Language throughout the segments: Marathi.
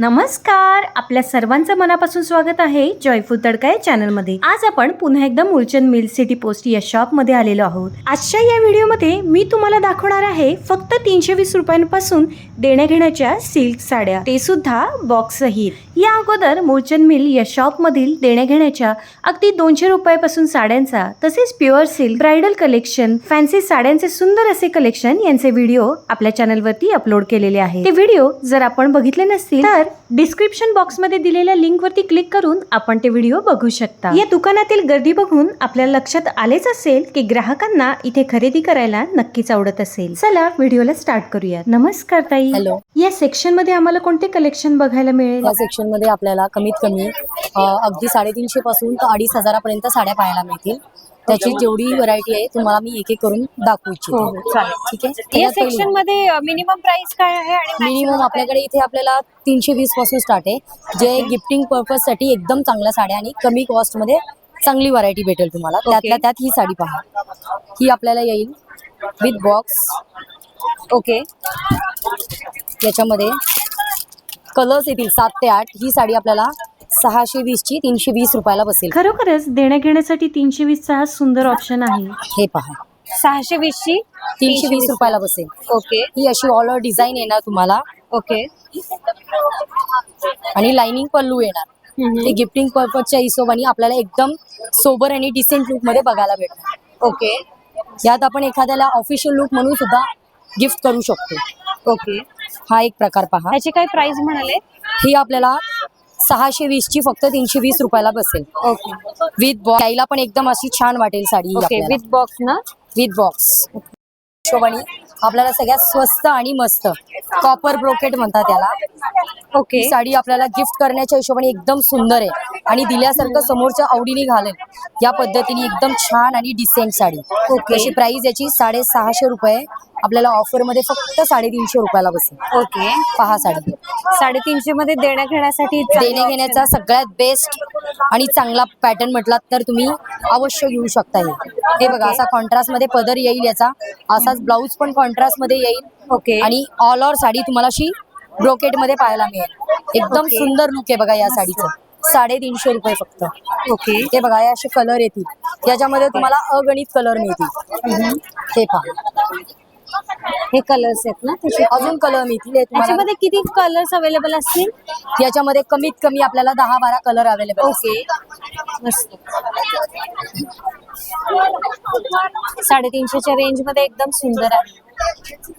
नमस्कार. आपल्या सर्वांचं मनापासून स्वागत आहे जॉयफुल तडका या चॅनलमध्ये आज आपण पुन्हा एकदा मुळचंद मिल सिटी पोस्ट या शॉपमध्ये आलेलो आहोत. आजच्या या व्हिडिओमध्ये मी तुम्हाला दाखवणार आहे फक्त तीनशे वीस रुपयांपासून देण्याघेण्याच्या सिल्क साड्या. ते सुद्धा बॉक्स सहित या अगोदर मुळचंद मिल या शॉपमधील देण्याघेण्याच्या अगदी दोनशे रुपयापासून साड्यांचा तसेच pure silk bridal collection fancy साड्यांचे सुंदर असे कलेक्शन यांचे व्हिडिओ आपल्या चॅनलवरती अपलोड केलेले आहे ते व्हिडिओ जर आपण बघितले नसतील तर डिस्क्रिप्शन बॉक्समध्ये दिलेल्या लिंक वरती क्लिक करून आपण ते व्हिडिओ बघू शकता. या दुकानातील गर्दी बघून आपल्या लक्षात आलेच असेल की ग्राहकांना इथे खरेदी करायला नक्कीच आवडत असेल. चला व्हिडिओला स्टार्ट करूया. नमस्कार ताई. हॅलो. या सेक्शनमध्ये आम्हाला कोणते कलेक्शन बघायला मिळेल? या सेक्शनमध्ये आपल्याला कमीत कमी अ, अगदी साडेतीनशे पासून तर अडीच हजारापर्यंत साड्या पाहायला मिळतील. त्याची जेवढी व्हरायटी आहे तुम्हाला मी एक एक करून दाखवू हो इच्छिते हो चालेल. ठीक आहे? या सेक्शनमध्ये मिनिमम प्राइस काय आहे आणि मिनिमम आपल्याकडे इथे आपल्याला तीनशे वीसपासून स्टार्ट आहे. जे गिफ्टिंग पर्पजसाठी एकदम चांगल्या साड्या आणि कमी कॉस्टमध्ये चांगली व्हरायटी भेटेल तुम्हाला. त्यातल्या त्यात ही साडी पहा. ही आपल्याला येईल विथ बॉक्स ओके याच्यामध्ये कलर्स येतील सात ते आठ. ही साडी आपल्याला सहाशे वीस ची तीनशे वीस रुपयाला बसेल. खरोखरच देण्या घेण्यासाठी तीनशे वीसचा हा सुंदर ऑप्शन आहे. हे पहा. सहाशे वीस ची तीनशे वीस. रुपयाला बसेल. ओके. ही अशी ऑल ओव्हर डिझाईन येणार तुम्हाला. ओके. आणि लाइनिंग पल्लू येणार. ते गिफ्टिंग पर्पजच्या हिशोबाने आपल्याला एकदम सोबर आणि डिसेंट लुकमध्ये बघायला भेटणार. ओके. यात आपण एखाद्याला ऑफिशियल लुक म्हणून सुद्धा गिफ्ट करू शकतो. ओके. हा एक प्रकार पहा. ह्याची काय प्राइस म्हणाले? ही आपल्याला सहाशे वीस ची फक्त तीनशे वीस रुपयाला बसेल. ओके. विथ बॉक्स त्याला पण एकदम अशी छान वाटेल साडी ही ओके आपल्याला. विथ बॉक्स ना? विथ बॉक्स हिशोबाने आपल्याला सगळ्यात स्वस्त आणि मस्त कॉपर ब्रोकेट म्हणतात त्याला. ओके. ही साडी आपल्याला गिफ्ट करण्याच्या हिशोबाने एकदम सुंदर आहे. आणि दिल्यासारखं समोरच्या आवडीने घालेल. या पद्धतीने एकदम छान आणि डिसेंट साडी. ओके. अशी प्राइस याची साडेसहाशे रुपये आपल्याला ऑफरमध्ये फक्त साडेतीनशे रुपयाला बसेल. ओके. पहा साडी. साडेतीनशे मध्ये देण्या घेण्यासाठी चांगलं देणे घेण्याचा सगळ्यात बेस्ट आणि चांगला पॅटर्न म्हटलात तर तुम्ही अवश्य घेऊ शकता हे. हे बघा असा कॉन्ट्रास्टमध्ये पदर येईल याचा. असाच ब्लाऊज पण कॉन्ट्रास्टमध्ये येईल. ओके. आणि ऑल ओव्हर साडी तुम्हाला अशी ब्रोकेटमध्ये पाहायला मिळेल. एकदम. सुंदर लुक आहे बघा या साडीचं. साडेतीनशे रुपये फक्त. ओके. हे बघा हे असे कलर येतील. याच्यामध्ये तुम्हाला अगणित कलर मिळतील. हे पहा. हे कलर्स आहेत ना त्याचे अजून कलर मिळतील त्याच्यामध्ये किती कलर्स अवेलेबल असतील? याच्यामध्ये कमीत कमी आपल्याला दहा बारा कलर अवेलेबल ओके मस्त. साडेतीनशेच्या रेंजमध्ये एकदम सुंदर आहे.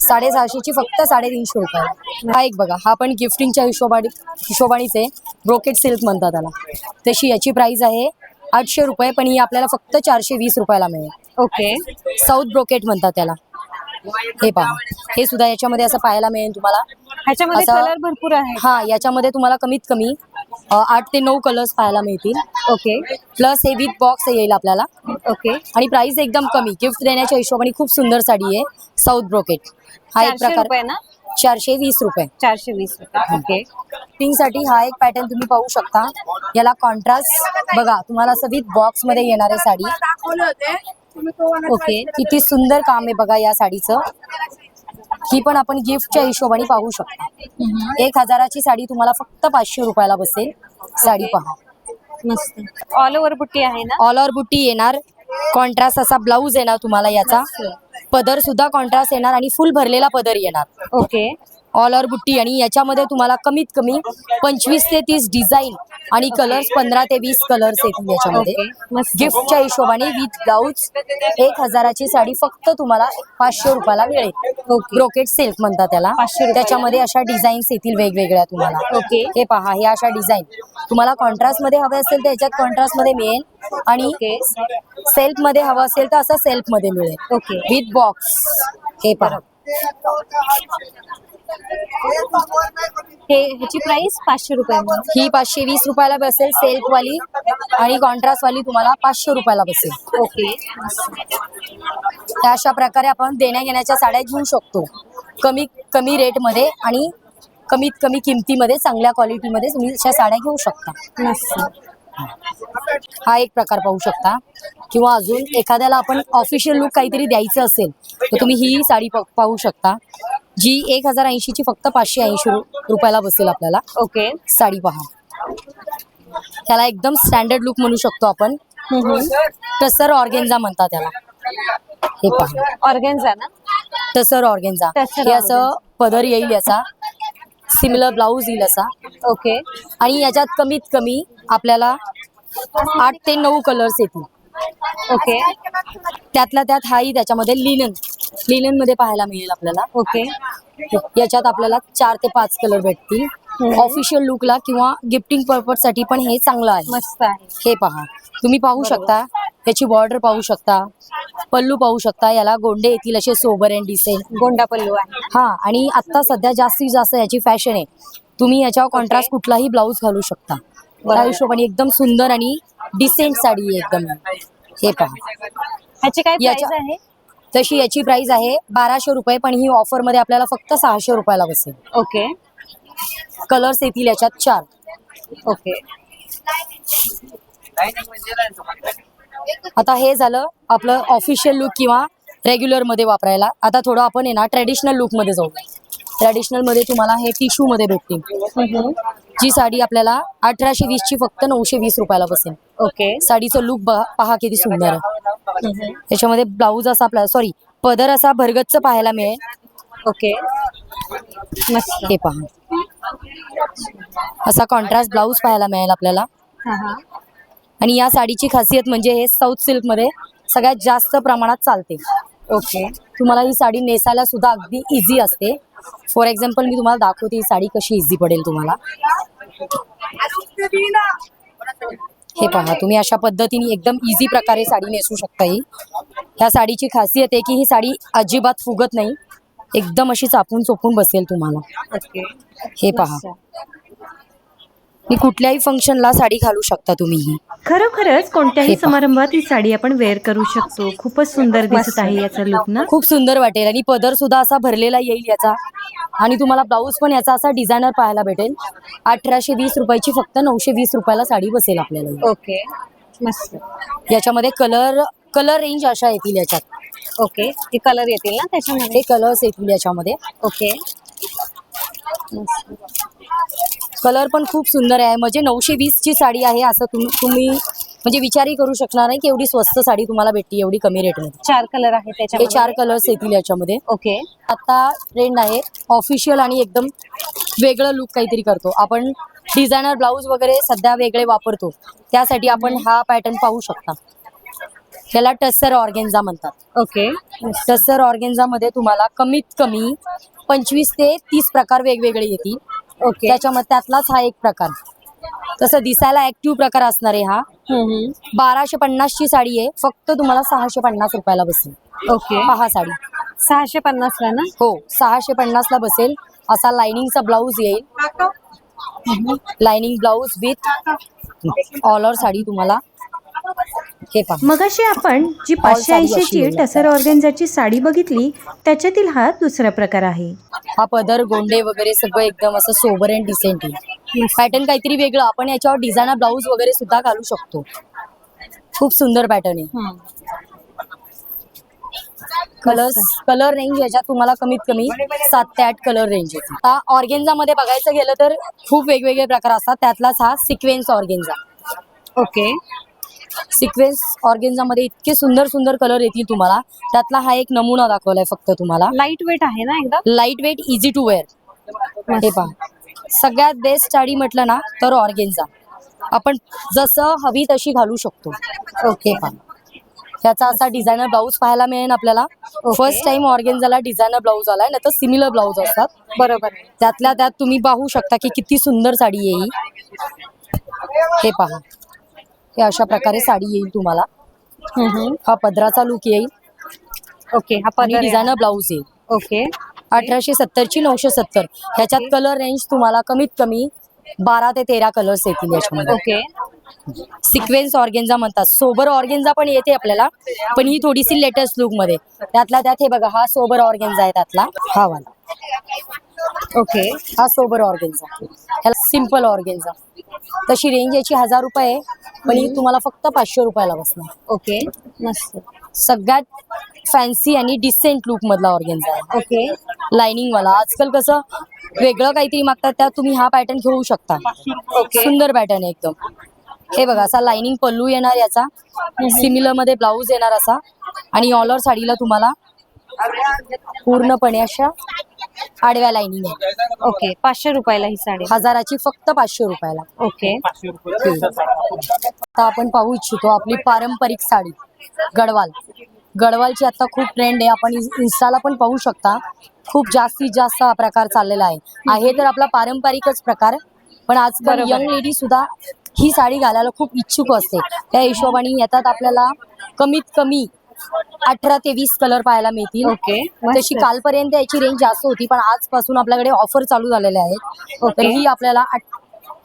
साडेसहाशेची फक्त साडेतीनशे रुपये हा एक बघा हा पण गिफ्टिंगच्या हिशोबाने हिशोबानेच आहे. ब्रोकेट सिल्क म्हणतात त्याला. तशी याची प्राइस आहे आठशे रुपये पण ही आपल्याला फक्त चारशे वीस रुपयाला मिळेल. ओके साऊथ ब्रोकेट म्हणतात त्याला. हे पहा हे सुद्धा याच्यामध्ये असं पाहायला मिळेल तुम्हाला. ह्याच्यामध्ये असा- कलर भरपूर आहे हा याच्यामध्ये तुम्हाला कमीत कमी अ, आठ ते नऊ कलर्स पाहायला मिळतील. ओके. प्लस हे विथ बॉक्स येईल आपल्याला. ओके. आणि प्राइस एकदम कमी गिफ्ट देण्याच्या हिशोबाने खूप सुंदर साडी आहे साऊथ ब्रोकेट हा एक चारशे रुपये प्रकार ना? चारशे वीस रुपये. चारशे वीस रुपये. ओके. फिटिंगसाठी हा एक पॅटर्न तुम्ही पाहू शकता. याला कॉन्ट्रास्ट बघा तुम्हाला असं विथ बॉक्समध्ये येणार आहे साडी. ओके किती सुंदर काम आहे बघा या साडीचं. ही पण आपण गिफ्टच्या हिशोबाने पाहू शकता. एक हजाराची साडी तुम्हाला फक्त पाचशे रुपयाला बसेल. साडी पहा. मस्त. ऑल ओव्हर बुट्टी आहे ना? ऑल ओव्हर बुट्टी येणार. कॉन्ट्रास्ट असा ब्लाऊज येणार तुम्हाला याचा. पदर सुद्धा कॉन्ट्रास्ट येणार आणि फुल भरलेला पदर येणार. ओके ऑल ओव्हर बुट्टी आणि याच्यामध्ये तुम्हाला कमीत कमी पंचवीस ते तीस डिझाईन आणि कलर्स पंधरा ते वीस कलर्स येतील याच्यामध्ये. गिफ्टच्या हिशोबाने विथ ब्लाऊज एक हजाराची साडी फक्त तुम्हाला पाचशे रुपयाला मिळेल. ब्रोकेट सिल्क म्हणतात त्याला. 500 रुपयाला. त्याच्यामध्ये अशा डिझाईन्स येतील वेगवेगळ्या तुम्हाला. ओके. हे पहा हे अशा डिझाईन तुम्हाला कॉन्ट्रास्टमध्ये हवे असेल तर याच्यात कॉन्ट्रास्टमध्ये मिळेल. आणि सेल्फमध्ये हवं असेल तर असं सेल्फमध्ये मिळेल. ओके. विथ बॉक्स हे पहा. हे ह्याची प्राइस पाचशे रुपये. ही पाचशे वीस रुपयाला बसेल सेल्फ वाली आणि कॉन्ट्रास्ट वाली तुम्हाला पाचशे रुपयाला बसेल. ओके. त्या अशा प्रकारे आपण देण्या घेण्याच्या साड्या घेऊ शकतो. कमी कमी रेटमध्ये आणि कमीत कमी किमतीमध्ये चांगल्या क्वालिटीमध्ये तुम्ही अशा साड्या घेऊ शकता. हा एक प्रकार पाहू शकता. किंवा अजून एखाद्याला आपण ऑफिशियल लुक काहीतरी द्यायचं असेल तर तुम्ही ही साडी पाहू शकता. जी एक हजार ऐंशीची फक्त पाचशे ऐंशी रुपयाला बसेल आपल्याला. ओके. साडी पहा. त्याला एकदम स्टँडर्ड लुक म्हणू शकतो आपण. टसर ऑर्गेन्झा म्हणतात त्याला. हे पहा. ऑर्गेन्झा ना? टसर ऑर्गेन्झा. हे असं पदर येईल याचा. सिमिलर ब्लाऊज येईल असा ओके. आणि याच्यात कमीत कमी आपल्याला आठ ते नऊ कलर्स येतील. ओके. त्यातल्या त्यात हाही त्याच्यामध्ये लिनन लिननमध्ये पाहायला मिळेल आपल्याला. ओके. याच्यात आपल्याला चार ते पाच कलर भेटतील. ऑफिशियल लुकला किंवा गिफ्टिंग पर्पजसाठी पण हे चांगलं आहे. मस्त आहे. हे पहा. तुम्ही पाहू शकता. याची बॉर्डर पाहू शकता. पल्लू पाहू शकता. याला गोंडे येतील असे सोबर अँड डिसेंट गोंडा पल्लू आहे. हा आणि आता सध्या जास्तीत जास्त याची फॅशन आहे. तुम्ही याच्यावर कॉन्ट्रास्ट कुठलाही ब्लाऊज घालू शकता. त्या हिशोबाने एकदम सुंदर आणि डिसेंट साडी आहे एकदम. हे पहा. ह्याची काय याच्या- तशी याची प्राइस आहे बाराशे रुपये पण ही ऑफरमध्ये आपल्याला फक्त सहाशे रुपयाला बसेल. ओके कलर्स येतील याच्यात चार. ओके आता हे झालं आपलं ऑफिशियल लुक किंवा रेग्युलरमध्ये वापरायला. आता थोडं आपण आहे ना ट्रेडिशनल लुकमध्ये जाऊ. ट्रेडिशनलमध्ये तुम्हाला हे टिश्यू मध्ये भेटतील. जी साडी आपल्याला अठराशे वीस ची फक्त नऊशे वीस रुपयाला बसेल. ओके. साडीचं लुक पहा किती सुंदर आहे. त्याच्यामध्ये ब्लाऊज असा आपला सॉरी पदर असा भरगतच पाहायला मिळेल. ओके. मस्त. हे पहा. असा कॉन्ट्रास्ट ब्लाऊज पाहायला मिळेल आपल्याला. हा हा. आणि या साडीची खासियत म्हणजे हे साऊथ सिल्कमध्ये सगळ्यात जास्त प्रमाणात चालते. ओके तुम्हाला ही साडी नेसायला सुद्धा अगदी इझी असते. फॉर एक्झाम्पल मी तुम्हाला दाखवते ही साडी कशी इझी पडेल तुम्हाला. हे पहा तुम्ही अशा पद्धतीने एकदम इझी प्रकारे साडी नेसू शकता ही. ह्या साडीची खासियत आहे की ही साडी अजिबात फुगत नाही. एकदम अशी चापून चोपून बसेल तुम्हाला. हे पहा. मी कुठल्याही फंक्शनला साडी घालू शकता तुम्ही ही. खरोखरच कोणत्याही हे पहा. समारंभात ही साडी आपण वेअर करू शकतो. खूपच सुंदर दिसत आहे याचा लुक ना? खूप सुंदर वाटेल आणि पदर सुद्धा असा भरलेला येईल याचा. आणि तुम्हाला ब्लाऊज पण याचा असा डिझायनर पाहायला भेटेल. अठराशे वीस रुपयाची फक्त नऊशे वीस रुपयाला साडी बसेल आपल्याला ही. ओके. मस्त. याच्यामध्ये कलर कलर रेंज अशा येतील याच्यात. ओके. ते कलर येतील ना त्याच्यामध्ये? हे कलर्स येतील याच्यामध्ये. ओके. कलर पण खूप सुंदर आहे. म्हणजे नऊशे वीस ची साडी आहे असं तुम- तुम्ही म्हणजे विचारही करू शकणार नाही की एवढी स्वस्त साडी तुम्हाला भेटते एवढी कमी रेटमध्ये चार कलर आहे हे त्याच्यामध्ये चार कलर्स येतील याच्यामध्ये. ओके. आता ट्रेंड आहे. ऑफिशियल आणि एकदम वेगळं लुक काहीतरी करतो. आपण डिझायनर ब्लाऊज वगैरे सध्या वेगळे वापरतो. त्यासाठी आपण हा पॅटर्न पाहू शकता. त्याला टस्सर ऑर्गेन्झा म्हणतात. ओके. टस्सर ऑर्गेन्झा मध्ये तुम्हाला कमीत कमी पंचवीस ते तीस प्रकार वेगवेगळे येतील. ओके त्याच्यामध्ये त्यातलाच हा एक प्रकार. तसं दिसायला ऍक्टिव्ह प्रकार असणार आहे हा. बाराशे पन्नास ची साडी आहे. फक्त तुम्हाला सहाशे पन्नास रुपयाला बसेल. ओके पहा साडी. सहाशे पन्नास ला ना? हो सहाशे पन्नास ला बसेल. असा लाइनिंगचा ब्लाऊज येईल. लाइनिंग ब्लाऊज विथ ऑलर साडी तुम्हाला हे पहा. मगाशी आपण जी पाचशे अशी ऐंशीची येईल. टसर ऑर्गेन्झाची साडी बघितली त्याच्यातील हा दुसरा प्रकार आहे. हा पदर गोंडे वगैरे सगळं एकदम असं सोबर अँड डिसेंट आहे. पॅटर्न काहीतरी वेगळं आपण याच्यावर डिझायनर ब्लाऊज वगैरे सुद्धा घालू शकतो. खूप सुंदर पॅटर्न आहे. कलर्स कलर रेंज याच्यात तुम्हाला कमीत कमी सात ते आठ कलर रेंज आहे आता ऑर्गेन्झा मध्ये बघायचं गेलं तर खूप वेगवेगळे प्रकार असतात. त्यातलाच हा sequence organza okay sequence organza मध्ये इतके सुंदर सुंदर कलर येतील तुम्हाला. त्यातला हा एक नमुना दाखवलाय फक्त तुम्हाला. लाइट वेट आहे ना एकदम light weight easy to wear हे पहा. सगळ्यात बेस्ट साडी म्हटलं ना तर ऑर्गेन्झा. आपण जसं हवी तशी घालू शकतो. ओके पहा. त्याचा असा डिझायनर ब्लाऊज पाहायला मिळेल आपल्याला. फर्स्ट टाइम ऑर्गेन्झाला डिझायनर ब्लाऊज आलाय नाही तर सिमिलर ब्लाऊज असतात. बरोबर. त्यातल्या त्यात तुम्ही पाहू शकता की किती सुंदर साडी येईल. हे पहा. हे अशा प्रकारे साडी येईल तुम्हाला. हा पदराचा लुक येईल. ओके हा पदर डिझायनर ब्लाऊज येईल. ओके. अठराशे सत्तरची नऊशे सत्तर. ह्याच्यात कलर रेंज तुम्हाला कमीत कमी बारा ते तेरा कलर्स येतील याच्यामध्ये. ओके. सिक्वेन्स ऑर्गेन्झा म्हणतात. सोबर ऑर्गेन्झा पण येते आपल्याला पण ही थोडीशी लेटेस्ट लुकमध्ये. त्यातला त्यात हे बघा हा सोबर ऑर्गेन्झा आहे त्यातला. हा वाला. ओके हा सोबर ऑर्गेन्झा ह्याला सिंपल ऑर्गेन्झा तशी रेंज याची हजार रुपये आहे पण ही तुम्हाला फक्त पाचशे रुपयाला बसणार. ओके मस्त. सगळ्यात फॅन्सी आणि डिसेंट लुक मधला ऑर्गेन्झा आहे. ओके लाइनिंग वाला. आजकाल कसं वेगळं काहीतरी मागतात त्यात तुम्ही हा पॅटर्न घेऊ शकता. ओके सुंदर पॅटर्न आहे एकदम. हे बघा असा लाइनिंग पल्लू येणार याचा. सिमिलरमध्ये ब्लाऊज येणार असा. आणि ऑलर साडीला तुम्हाला पूर्णपणे अशा आडव्या लाइनिंग आहे ओके पाचशे रुपयाला ही साडी. हजाराची फक्त पाचशे रुपयाला. ओके. आता आपण पाहू इच्छितो आपली पारंपरिक साडी गडवाल. गडवालची आता खूप ट्रेंड आहे. आपण इन्स- इन्स्टाला पण पाहू शकता. खूप जास्तीत जास्त हा प्रकार चाललेला आहे. आहे तर आपला पारंपरिकच प्रकार पण आजकाल बरोबर. यंग लेडी सुद्धा ही साडी घालायला खूप इच्छुक असते. त्या हिशोबाने येतात आपल्याला कमीत कमी अठरा ते वीस कलर पाहायला मिळतील. ओके तशी कालपर्यंत याची रेंज जास्त होती पण आजपासून आपल्याकडे ऑफर चालू झालेल्या आहेत. तर ही आपल्याला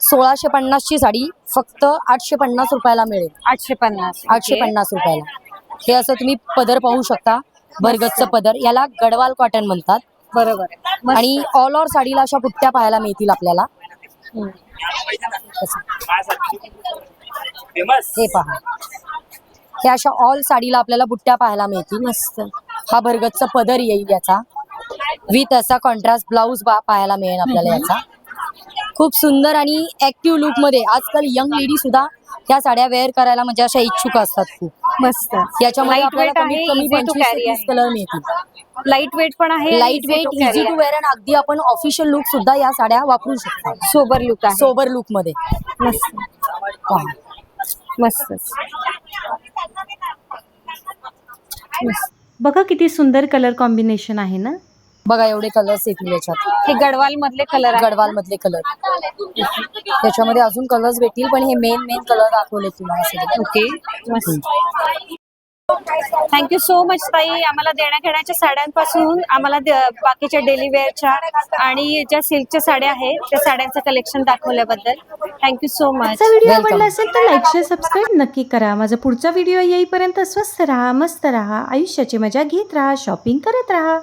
सोळाशे पन्नासची साडी फक्त आठशे पन्नास रुपयाला मिळेल. आठशे पन्नास. आठशे पन्नास रुपयाला. हे असं तुम्ही पदर पाहू शकता भरगतचं पदर. याला गडवाल कॉटन म्हणतात. बरोबर. आणि ऑल ओव्हर साडीला अशा बुट्ट्या पाहायला मिळतील आपल्याला. हे पहा. हे अशा ऑल साडीला आपल्याला बुट्ट्या पाहायला मिळतील. मस्त. हा भरगतचा पदर येईल याचा. विथ असा कॉन्ट्रास्ट ब्लाऊज पाहायला मिळेल आपल्याला याचा. खूप सुंदर आणि ऍक्टिव्ह लुकमध्ये आजकाल यंग लेडी सुद्धा त्या साड्या वेअर करायला म्हणजे अशा इच्छुक असतात खूप. मस्त. याच्यामध्ये लाइट वेट कलर मिळतील. लाइट पण आहे light weight easy to wear आणि अगदी आपण ऑफिशियल लुक सुद्धा या साड्या वापरू शकतो. सोबर लुक आहे. सोबर लुकमध्ये. मस्त. मस्त. बघा किती सुंदर कलर कॉम्बिनेशन आहे ना? बघा एवढे कलर्स येतील याच्यात. हे गडवाल मधले कलर गडवाल मधले कलर त्याच्यामध्ये अजून कलर्स भेटतील पण हे मेन मेन कलर दाखवले तुम्हाला ओके मस्त. थँक्यू सो मच ताई. आम्हाला देण्या घेण्याच्या साड्यांपासून आम्हाला बाकीच्या डेली वेअरच्या आणि ज्या सिल्कच्या साड्या आहेत त्या साड्यांचं कलेक्शन दाखवल्याबद्दल. Thank you so much video. आवडला असेल तर लाईक शेअर सबस्क्राईब नक्की करा. माझा पुढचा व्हिडिओ येईपर्यंत स्वस्त राहा मस्त राहा. आयुष्याची मजा घेत राहा शॉपिंग करत राहा.